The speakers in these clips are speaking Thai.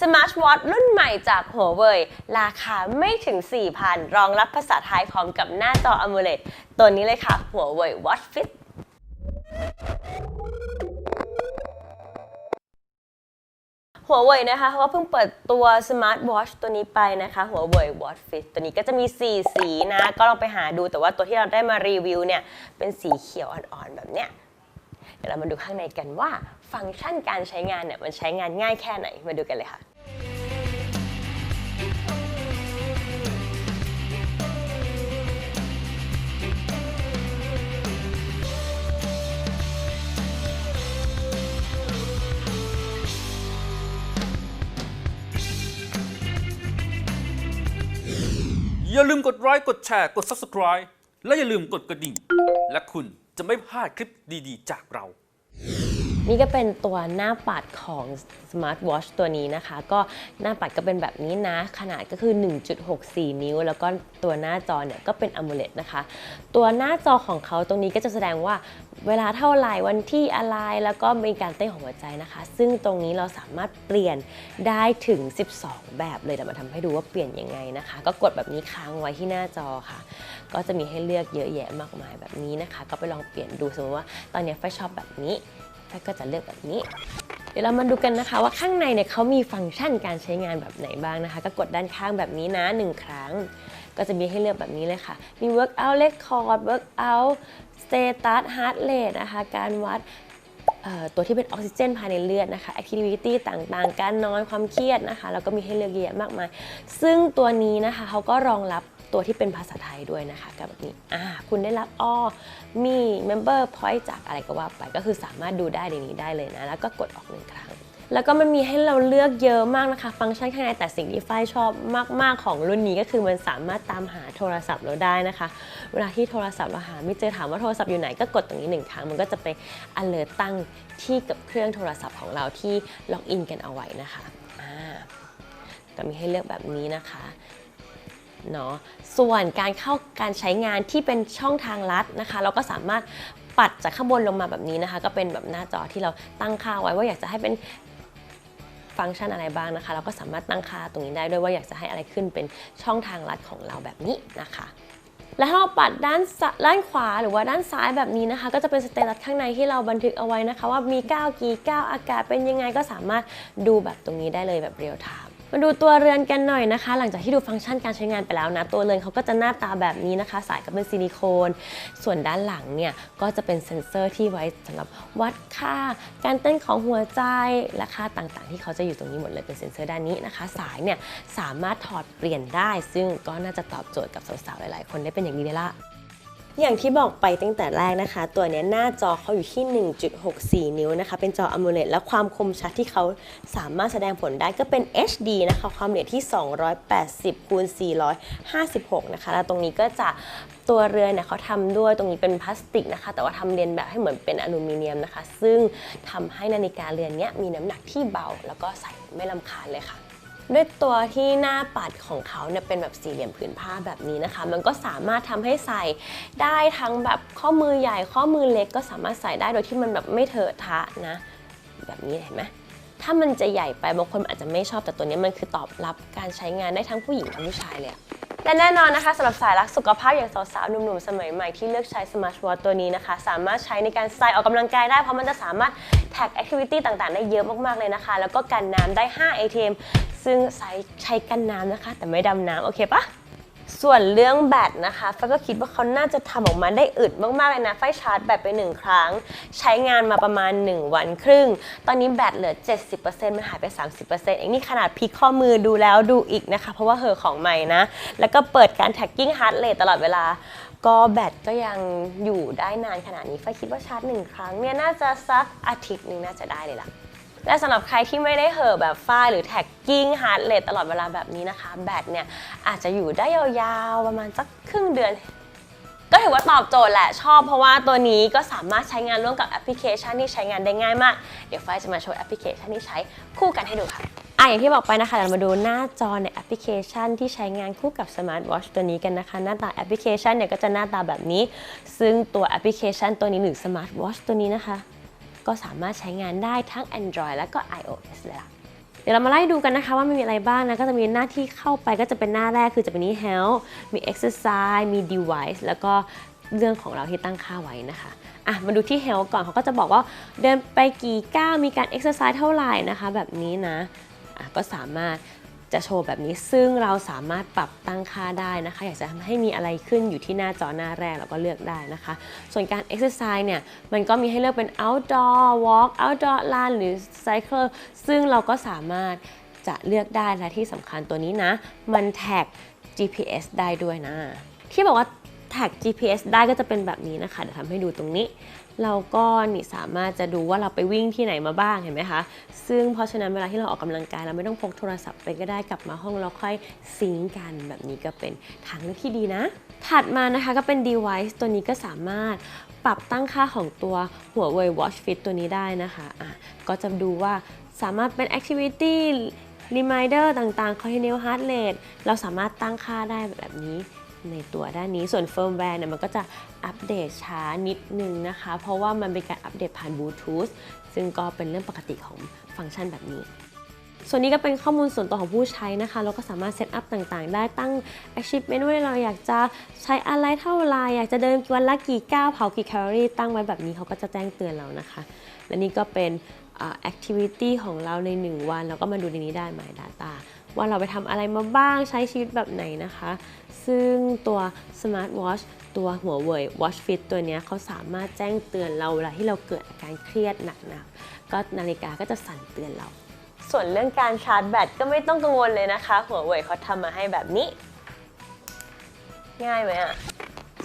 Smart Watch รุ่นใหม่จาก Huawei ราคาไม่ถึง 4,000 รองรับภาษาไทยพร้อมกับหน้าจอ AMOLED ตัวนี้เลยค่ะ Huawei Watch Fit หัวเว่ยนะคะเขาเพิ่งเปิดตัว Smart Watch ตัวนี้ไปนะคะหัวเว่ย Watch Fit ตัวนี้ก็จะมี 4 สีนะ ก็ลองไปหาดูแต่ว่าตัวที่เราได้มารีวิวเนี่ยเป็นสีเขียวอ่อนๆ แบบเนี้ยเดี๋ยวเรามาดูข้างในกันว่าฟังก์ชันการใช้งานเนี่ยมันใช้งานง่ายแค่ไหนมาดูกันเลยค่ะ อย่าลืมกดไลค์กดแชร์กด Subscribe และอย่าลืมกดกระดิ่ง และคุณจะไม่พลาดคลิปดีๆ จากเรา นี่ก็เป็นตัวหน้าปัดของ Smart Watch ตัวนี้นะคะ ก็หน้าปัดก็เป็นแบบนี้นะ ขนาดก็คือ 1.64 นิ้ว แล้วก็ตัวหน้าจอเนี่ยก็เป็น AMOLED นะคะ ตัวหน้าจอของเขาตรงนี้ก็จะแสดงว่าเวลาเท่าไหร่วันที่อะไรแล้วก็มีการเต้นของหัวใจนะคะ ซึ่งตรงนี้เราสามารถเปลี่ยนได้ถึง 12 แบบเลยเดี๋ยวมาทำให้ดูว่าเปลี่ยนยังไงนะคะ ก็กดแบบนี้ค้างไว้ที่หน้าจอค่ะ ก็จะมีให้เลือกเยอะแยะมากมายแบบนี้นะคะ ก็ไปลองเปลี่ยนดูสมมติว่าตอนนี้ไฟชอบแบบนี้ ไฟก็จะเลือกแบบนี้ เดี๋ยวเรามาดูกันนะคะว่าข้างในเนี่ยเขามีฟังก์ชันการใช้งานแบบไหนบ้างนะคะ ก็กดด้านข้างแบบนี้นะหนึ่งครั้ง ก็จะมีให้เลือกแบบนี้เลยค่ะ มี workout record workout status heart rate นะคะ การวัดตัวที่เป็นออกซิเจนภายในเลือดนะคะ activity ต่างๆ การนอนความเครียดนะคะ แล้วก็มีให้เลือกเยอะมากมาย ซึ่งตัวนี้นะคะเขาก็รองรับ ตัวที่เป็นภาษาไทยด้วยนะคะกับแบบนี้อ่าคุณได้รับอ้อมี member point จากอะไรก็ว่าไป ก็คือสามารถดูได้ในนี้ได้เลยนะ แล้วก็กดออกหนึ่งครั้ง แล้วก็มันมีให้เราเลือกเยอะมากนะคะ ฟังก์ชันข้างในแต่สิ่งที่ฝ้ายชอบมาก ๆ ของรุ่นนี้ก็คือมันสามารถตามหาโทรศัพท์เราได้นะคะ เวลาที่โทรศัพท์เราหาไม่เจอถามว่าโทรศัพท์อยู่ไหนก็กดตรงนี้หนึ่งครั้งมันก็จะไป alert ตั้งที่กับเครื่องโทรศัพท์ของเราที่ล็อกอินกันเอาไว้นะคะอ่าก็มีให้เลือกแบบนี้นะคะ เนาะส่วนการเข้าการใช้งานที่เป็นช่องทางลัดนะคะ เราก็สามารถปัดจากข้างบนลงมาแบบนี้นะคะ ก็เป็นแบบหน้าจอที่เราตั้งค่าไว้ว่าอยากจะให้เป็นฟังก์ชันอะไรบ้างนะคะ เราก็สามารถตั้งค่าตรงนี้ได้ด้วยว่าอยากจะให้อะไรขึ้นเป็นช่องทางลัดของเราแบบนี้นะคะและถ้าเราปัดด้านด้านขวาหรือว่าด้านซ้ายแบบนี้นะคะ ก็จะเป็นสเตตัสข้างในที่เราบันทึกเอาไว้นะคะ ว่ามีก้าวกี่ก้าวอากาศเป็นยังไงก็สามารถดูแบบตรงนี้ได้เลยแบบเรียลไทม์ มาดูตัวเรือนกันหน่อยนะคะ หลังจากที่ดูฟังก์ชันการใช้งานไปแล้วนะ ตัวเรือนเขาก็จะหน้าตาแบบนี้นะคะ สายก็เป็นซิลิโคน ส่วนด้านหลังเนี่ย ก็จะเป็นเซ็นเซอร์ที่ไว้สำหรับวัดค่า การเต้นของหัวใจและค่าต่างๆ ที่เขาจะอยู่ตรงนี้หมดเลยเป็นเซ็นเซอร์ด้านนี้นะคะ สายเนี่ยสามารถถอดเปลี่ยนได้ ซึ่งก็น่าจะตอบโจทย์กับสาวๆหลายๆ คนได้เป็นอย่างดีเลยล่ะ อย่างที่บอกไปตั้งแต่แรกนะคะ ตัวนี้หน้าจอเขาอยู่ที่ 1.64 นิ้วนะคะ เป็นจอ AMOLED และความคมชัดที่เขาสามารถแสดงผลได้ก็เป็น HD นะคะ ความละเอียดที่ 280คูณ456 นะคะ แล้วตรงนี้ก็จะตัวเรือนเนี่ยเขาทำด้วยตรงนี้เป็นพลาสติกนะคะ แต่ว่าทำเรียนแบบให้เหมือนเป็นอลูมิเนียมนะคะ ซึ่งทำให้นาฬิกาเรือนนี้มีน้ำหนักที่เบา แล้วก็ใส่ไม่ลำคาญเลยค่ะ ด้วยตัวที่หน้าปัดของเขาเนี่ยเป็นแบบสี่เหลี่ยมผืนผ้าแบบนี้นะคะ มันก็สามารถทำให้ใส่ได้ทั้งแบบข้อมือใหญ่ข้อมือเล็กก็สามารถใส่ได้โดยที่มันแบบไม่เถอะทะนะ แบบนี้เห็นไหมถ้ามันจะใหญ่ไปบางคนอาจจะไม่ชอบแต่ตัวนี้มันคือตอบรับการใช้งานได้ทั้งผู้หญิงและผู้ชายเลยอะและแน่นอนนะคะสำหรับสายรักสุขภาพอย่างสาวๆหนุ่มๆ สมัยใหม่ที่เลือกใช้สมาร์ทวอทตัวนี้นะคะ สามารถใช้ในการใส่ออกกำลังกายได้ เพราะมันจะสามารถแท็กแอคทิวิตี้ต่างๆ ได้เยอะมากๆเลยนะคะ แล้วก็กันน้ำได้ 5 ATM ซึ่งใช้ใช้กันน้ำนะคะ แต่ไม่ดำน้ำโอเคปะส่วนเรื่องแบตนะคะไฟก็คิดว่าเขาน่าจะทำออกมาได้อึดมาก ๆ เลยนะไฟชาร์จแบตไปหนึ่งครั้ง ใช้งานมาประมาณ 1 วันครึ่ง ตอนนี้แบตเหลือ 70%มันหายไป 30%เองนี่ขนาดพลิกข้อมือดูแล้วดูอีกนะคะ เพราะว่าเหอของใหม่นะ แล้วก็เปิดการ tracking heart rate ตลอดเวลา ก็แบตก็ยังอยู่ได้นานขนาดนี้ไฟคิดว่าชาร์จหนึ่งครั้งเนี่ยน่าจะสักอาทิตย์นึงน่าจะได้เลยล่ะ และสำหรับใครที่ไม่ได้เห่อแบบฝ้ายหรือแท็กกิ้งฮาร์ดเรทตลอดเวลาแบบนี้นะคะ แบตเนี่ยอาจจะอยู่ได้ยาวๆประมาณสักครึ่งเดือน ก็ถือว่าตอบโจทย์แหละชอบเพราะว่าตัวนี้ก็สามารถใช้งานร่วมกับแอปพลิเคชันที่ใช้งานได้ง่ายมาก เดี๋ยวฝ้ายจะมาโชว์แอปพลิเคชันที่ใช้คู่กันให้ดูค่ะอะอย่างที่บอกไปนะคะเดี๋ยวเรามาดูหน้าจอในแอปพลิเคชันที่ใช้งานคู่กับสมาร์ทวอชตัวนี้กันนะคะ หน้าตาแอปพลิเคชันเนี่ยก็จะหน้าตาแบบนี้ ซึ่งตัวแอปพลิเคชันตัวนี้หรือสมาร์ทวอชตัวนี้นะคะ ก็สามารถใช้งานได้ทั้ง Android และก็ iOS เลยล่ะเดี๋ยวเรามาไล่ดูกันนะคะว่ามันมีอะไรบ้างนะ ก็จะมีหน้าที่เข้าไปก็จะเป็นหน้าแรกคือจะเป็นนี้ health มี exercise มี device แล้วก็เรื่องของเราที่ตั้งค่าไว้นะคะ อะ มาดูที่ health ก่อนเขาก็จะบอกว่าเดินไปกี่ก้าวมีการ exercise เท่าไหร่นะคะ แบบนี้นะ อะ ก็สามารถ จะโชว์แบบนี้ ซึ่งเราสามารถปรับตั้งค่าได้นะคะ อยากจะทำให้มีอะไรขึ้นอยู่ที่หน้าจอหน้าแรกเราก็เลือกได้นะคะ ส่วนการ exercise เนี่ย มันก็มีให้เลือกเป็น outdoor walk outdoor run หรือ cycle ซึ่งเราก็สามารถจะเลือกได้และที่สำคัญตัวนี้นะ มันแท็ก GPS ได้ด้วยนะ ที่บอกว่า แท็ก GPS ได้ก็จะเป็นแบบนี้นะคะเดี๋ยวทำให้ดูตรงนี้ เราก็นี่สามารถจะดูว่าเราไปวิ่งที่ไหนมาบ้างเห็นไหมคะ ซึ่งเพราะฉะนั้นเวลาที่เราออกกำลังกายเราไม่ต้องพกโทรศัพท์ไปก็ได้กลับมาห้องเราค่อยซิงกันแบบนี้ก็เป็นทางเลือกที่ดีนะ ถัดมานะคะก็เป็น device ตัวนี้ก็สามารถปรับตั้งค่าของตัวหัวเว่ย Watch Fit ตัวนี้ได้นะคะอะก็จะดูว่าสามารถเป็น activity reminder ต่างๆ continuous heart rate เราสามารถตั้งค่าได้แบบนี้ ในตัวด้านนี้ส่วนเฟิร์มแวร์เนี่ยมันก็จะอัปเดตช้านิดนึงนะคะ เพราะว่ามันเป็นการอัปเดตผ่านบลูทูธซึ่งก็เป็นเรื่องปกติของฟังก์ชันแบบนี้ส่วนนี้ก็เป็นข้อมูลส่วนตัวของผู้ใช้นะคะ เราก็สามารถเซตอัพต่างๆ ได้ตั้ง achievement ว่าเราอยากจะใช้อะไรเท่าไรอยากจะเดินวันละกี่ก้าวเผากี่แคลอรี่ตั้งไว้แบบนี้เขาก็จะแจ้งเตือนเรานะคะ และนี่ก็เป็นอ่า activity ของเราใน 1 วัน เราก็มาดูในนี้ได้ My Data ว่าเราไปทำอะไรมาบ้างใช้ชีวิตแบบไหนนะคะ ซึ่งตัว Smart Watch ตัวหัวเว่ย Watch Fit ตัวนี้เขาสามารถแจ้งเตือนเราเวลาที่เราเกิดอาการเครียดหนักๆก็นาฬิกาก็จะสั่นเตือนเรา ส่วนเรื่องการชาร์จแบตก็ไม่ต้องกังวลเลยนะคะ หัวเว่ยเขาทำมาให้แบบนี้ ง่ายไหมอะ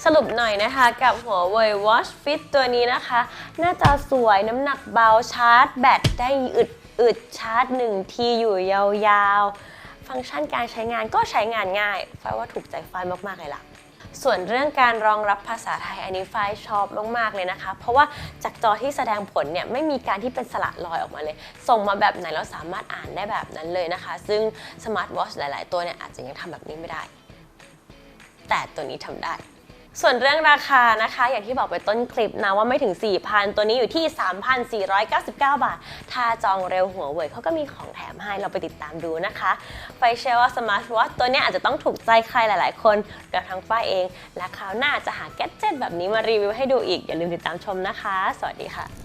สรุปหน่อยนะคะกับหัวเว่ย Watch Fit ตัวนี้นะคะ หน้าจอสวยน้ำหนักเบาชาร์จแบตได้อึดอึดชาร์จ1ทีอยู่ยาวๆ ฟังก์ชันการใช้งานก็ใช้งานง่ายไฟว่าถูกใจฝ้ายมากๆเลยล่ะส่วนเรื่องการรองรับภาษาไทยอันนี้ไฟชอบมากๆเลยนะคะ เพราะว่าจากจอที่แสดงผลเนี่ยไม่มีการที่เป็นสระลอยออกมาเลย ส่งมาแบบไหนเราสามารถอ่านได้แบบนั้นเลยนะคะ ซึ่งสมาร์ทวอชหลาย ๆ ตัวเนี่ยอาจจะยังทำแบบนี้ไม่ได้ แต่ตัวนี้ทำได้ ส่วนเรื่องราคานะคะ อย่างที่บอกไปต้นคลิปนะว่าไม่ถึง 4,000 ตัวนี้อยู่ที่ 3,499 บาท ถ้าจองเร็วหัวเว่ยเขาก็มีของแถมให้เราไปติดตามดูนะคะไฟเชื่อว่าสมาร์ทวอทตัวนี้อาจจะต้องถูกใจใครหลาย ๆ คนรวมทั้งฝ้ายเอง และคราวหน้าจะหาแกดเจ็ตแบบนี้มารีวิวให้ดูอีก อย่าลืมติดตามชมนะคะ สวัสดีค่ะ